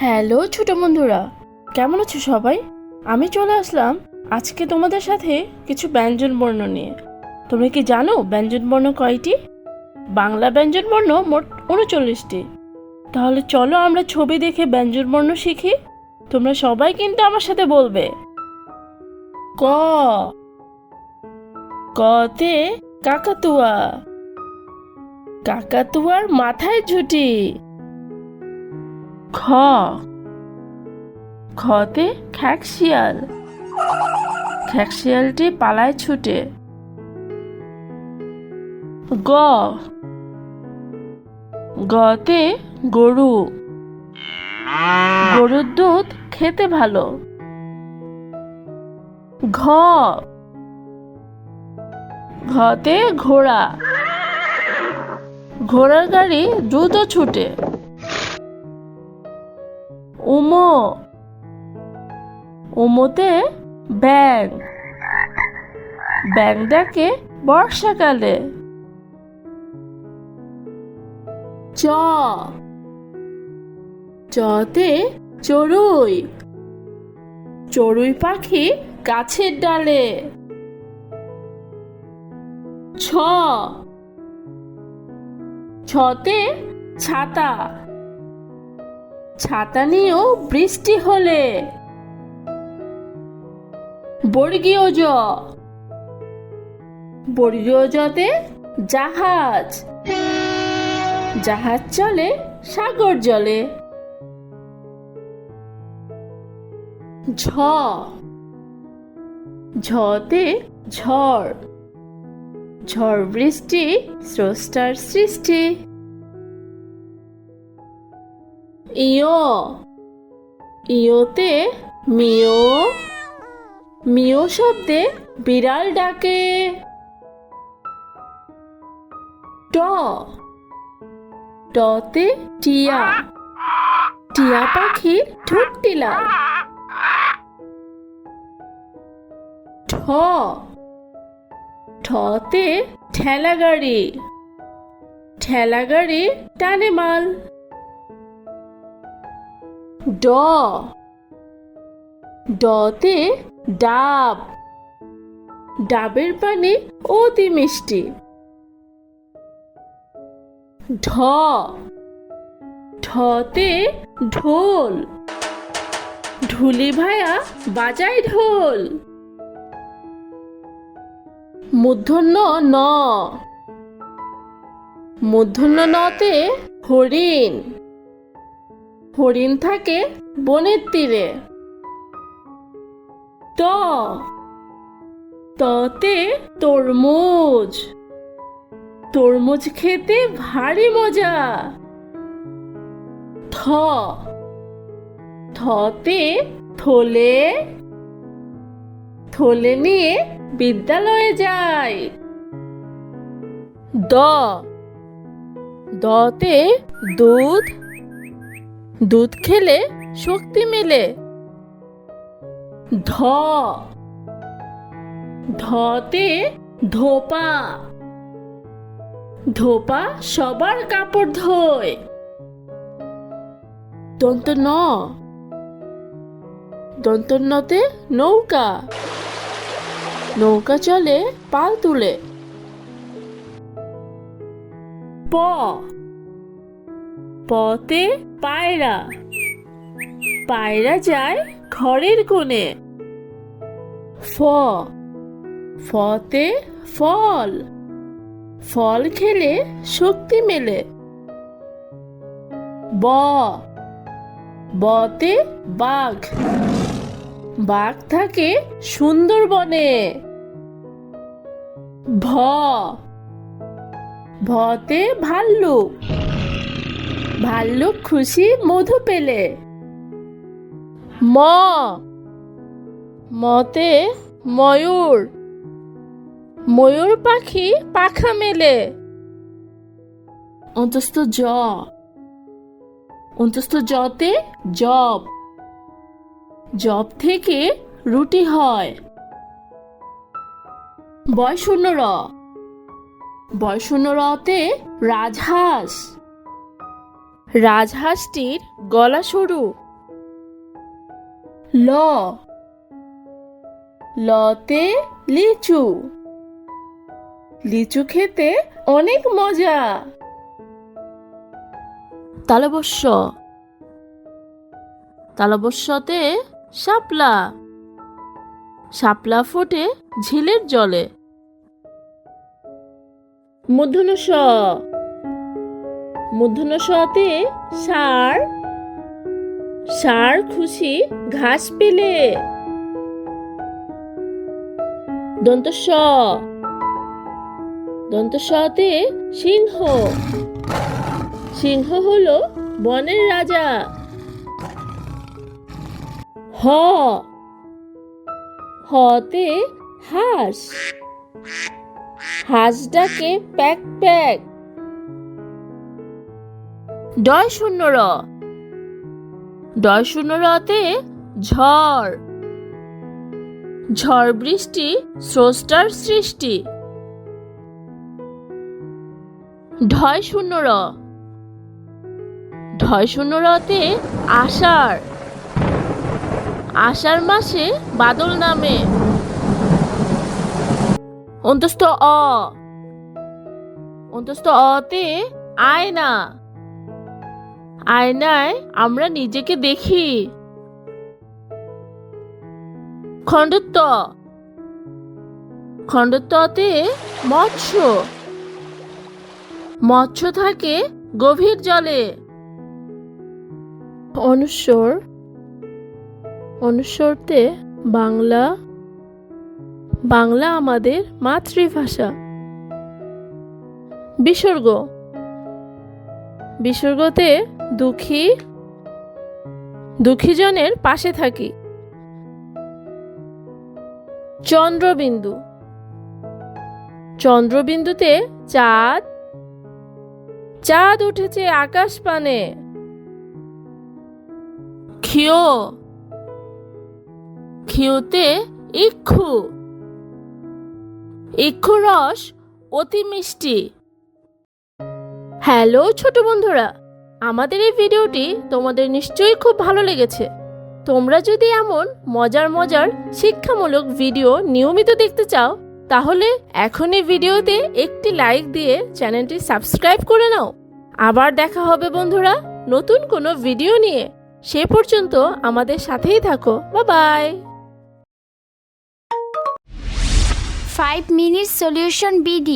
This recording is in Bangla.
হ্যালো ছোট বন্ধুরা, কেমন আছো সবাই? আমি চলে আসলাম আজকে তোমাদের সাথে কিছু ব্যঞ্জন বর্ণ নিয়ে। তোমরা কি জানো ব্যঞ্জন বর্ণ কয়টি? বাংলা ব্যঞ্জন বর্ণ মোট উনচল্লিশটি। তাহলে চলো আমরা ছবি দেখে ব্যঞ্জন বর্ণ শিখি। তোমরা সবাই কিন্তু আমার সাথে বলবে। ক। কতে কাকাতুয়া। কাকাতুয়ার মাথায় ঝুটি। খ। খতে খ্যাকশিয়াল। খ্যাকশিয়ালটি পালায় ছুটে। গ। গতে গরু। গরুর দুধ খেতে ভালো। ঘ। ঘতে ঘোড়া। ঘোড়ার গাড়ি দ্রুত ছুটে। উমো উমোতে ব্যাং ব্যাং ডাকে বর্ষাকালে। চ। চতে চড়ুই। চড়ুই পাখি গাছের ডালে। ছ। ছতে ছাতা। ছাতা নিয়েও বৃষ্টি হলে। বর্গীয় জ। বর্গীয় জতে জাহাজ। জাহাজ চলে সাগর জলে। ঝ। ঝতে ঝড়। ঝড় বৃষ্টি স্রষ্টার সৃষ্টি। ইয়। ইয়োতে মিও মিও শব্দে বিড়াল ডাকে। ট। টতে টিয়া। টিয়া পাখির ঠোঁটটি লাল ঠ। ঠতে ঠেলা গাড়ি ঠেলা গাড়ি টানে মাল ড। ডতে ডাব। ডাবের পানি অতি মিষ্টি। ঢ। ঢতে ঢোল। ঢুলি ভায়া বাজায় ঢোল। মূর্ধন্য ন। মূর্ধন্য নতে হরিণ। হরিণ থাকে বনের তীরে। ত। ততে তরমুজ। তরমুজ খেতে ভারী মজা। থ। থতে থলে থলে নিয়ে বিদ্যালয়ে যায়। দ। দতে দুধ দুধ খেলে শক্তি মেলে। ধ। ধতে ধোপা। ধোপা সবার কাপড় ধোয়। দন্ত ন দন্ত নতে নৌকা। নৌকা চলে পাল তুলে। প। পতে পায়রা। পায়রা যায় ঘরের কোণে। ফ। ফতে ফল। ফল খেলে শক্তি মেলে। ব। বতে বাঘ। বাঘ থাকে সুন্দরবনে। ভ। ভতে ভাল্লুক। ভাল্লুক খুশি মধু পেলে। ম। মতে ময়ূর। ময়ূর পাখি পাখা মেলে। অন্তস্থ জ। অন্তস্থ জতে জব। জব থেকে রুটি হয়। বয় শূন্য র। বয় শূন্য রতে রাজহাঁস। রাজহাঁসটির গলা সরু। ল। লতে লিচু। লিচু খেতে অনেক মজা। তালবস্য। তালবস্যতে শাপলা। শাপলা ফোটে ঝিলের জলে। মূর্ধন্য স মূর্ধন্য সতে ষাঁড় ষাঁড় খুশি ঘাস পেলে। দন্ত স দন্ত সতে সিংহ। সিংহ হলো বনের রাজা। হ, হতে হাঁস। হাঁস ডাকে প্যাক প্যাক। ডয় শূন্য র ডয় শূন্য রতে ঝড়। ঝড় বৃষ্টি স্রষ্টার সৃষ্টি। ঢয় শূন্য র ঢয় শূন্য রতে আষাঢ়। আষাঢ় মাসে বাদল নামে। অন্তস্থ অ। অন্তস্থ অতে আয়না। আয়নায় আমরা নিজেকে দেখি। খণ্ডত্ব। খণ্ডত্বতে মৎস্য। মৎস্য থাকে গভীর জলে। অনুস্বর অনুস্বরতে বাংলা। বাংলা আমাদের মাতৃভাষা। বিসর্গ। বিসর্গতে দুঃখী? দুঃখীজনের পাশে থাকি। চন্দ্রবিন্দু। চন্দ্রবিন্দুতে চাঁদ। চাঁদ উঠেছে আকাশ পানে ক্ষিয়। ক্ষিয়তে ইক্ষু। ইক্ষু রস অতি মিষ্টি। হ্যালো, ছোট বন্ধুরা। আমাদের এই ভিডিওটি তোমাদের নিশ্চয়ই খুব ভালো লেগেছে। তোমরা যদি এমন মজার মজার শিক্ষামূলক ভিডিও নিয়মিত দেখতে চাও, তাহলে এখনই ভিডিওতে একটি লাইক দিয়ে চ্যানেলটি সাবস্ক্রাইব করে নাও। আবার দেখা হবে বন্ধুরা নতুন কোনো ভিডিও নিয়ে। সে পর্যন্ত আমাদের সাথেই থাকো। বা বাই 5 minutes solution BD